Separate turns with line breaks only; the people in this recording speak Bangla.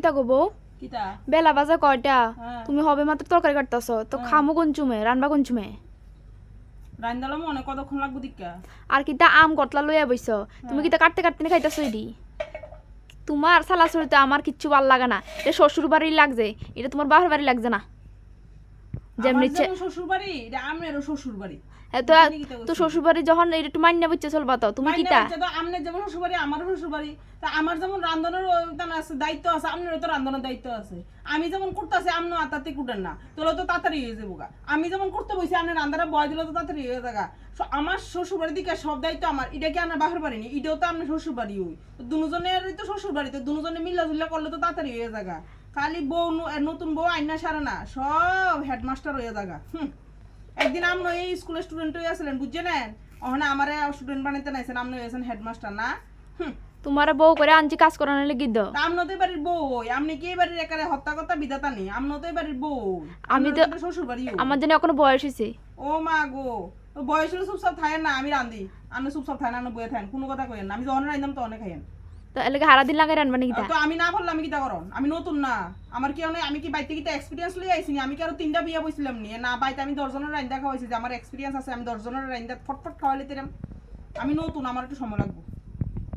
কিতা গো বউ বেলা বাজা কয়টা। তুমি হবে মাত্র তরকারি কাটতেছ। তো। খামো কোন চুমে? রান্না কোন চুমে?
রান্দালো কতক্ষণ লাগবো দিকা
আর কিতা আম কটলা লইয়া বইছ? তুমি। কিতা কাটতে কাটতে খাইতাছ এডি? তোমার সালাসুরিতে আমার কিচ্ছু ভালো লাগে না। এটা শ্বশুর বাড়ি লাগছে এটা তোমার বাবার বাড়ি লাগছে না। যেমনি
শ্বশুর বাড়ি এটা আমেরও শ্বশুর বাড়ি
তো তো শ্বশুর বাড়ি যখন এটা একটু মান্য বুঝছে চলবা তো তুমি
মাইনে
কিতা?
বাচ্চা তো আমনের যেমন শ্বশুর বাড়ি আমারও শ্বশুর বাড়ি তা আমার যেমন রান্ধনের আছে দায়িত্ব আছে আপনারও তো রান্ধনের দায়িত্ব আছে। আমি যেমন করতেছি আমনো আতাতে কুটেন না। তোলে তো তাড়াতাড়ি হয়ে যাব। আমি যেমন করতে বসি রান্ধারা বয় দিলে তো তাড়াতাড়ি হয়ে যাগা। আমার শ্বশুর বাড়ির দিকে সব দায়িত্ব আমার এটা কি আমার বাপের বাড়ি নি? এটাও তো আপনার শ্বশুর বাড়ি ওই তো দুজনের তো শ্বশুর বাড়ি তো দুজনে মিল্লা জুল্লা করলে তো তাড়াতাড়ি হয়ে যাগা। খালি বউ নতুন বউ আইনা সারে না সব হেডমাস্টার যাগা হুম। একদিন আপনি এই স্কুলের স্টুডেন্ট হয়ে আসলেন বুঝছেন? ওখানে আমার স্টুডেন্ট বানাইতে নাইছেন আপনি হয়েছেন হেডমাস্টার না।
তোমার বউ করে আনছি কাজ করানো লেগে দ
তা আপনি তো এবারের বউ আপনি কি এবারের একারে হত্যা কথা বিধাতা নেই আপনি তো এবারের বউ
আমি তো-
তো শ্বশুর বাড়ি
আমার জন্য এখনও বয়স হয়েছে
ও মা গো। বয়স হলে চুপচাপ থাকেন না আমি রান্ধি আপনি চুপচাপ থাকেন আপনি বয়ে থাকেন কোনো কথা কইেন না। আমি যখন রান্ধলাম তো অনেক খাইয়েন।
তো এলাকা হারা দিন লাগে রানবা নাকি তা?
আমি না বললাম আমি কিতা করন আমি নতুন না। আমার কি আমি কি বাইতে কিতা এক্সপেরিয়েন্স লই আইছি আমি কি আরও তিনটা বিয়া বইছিলাম নি? না বাইতে আমি দশজনের রান্দা খাওয়াইছি যে আমার এক্সপেরিয়েন্স আছে, আমি দশজনের রান্দা ফটফট খাওয়াইলে তেরাম। আমি নতুন, আমার একটু সময় লাগবে।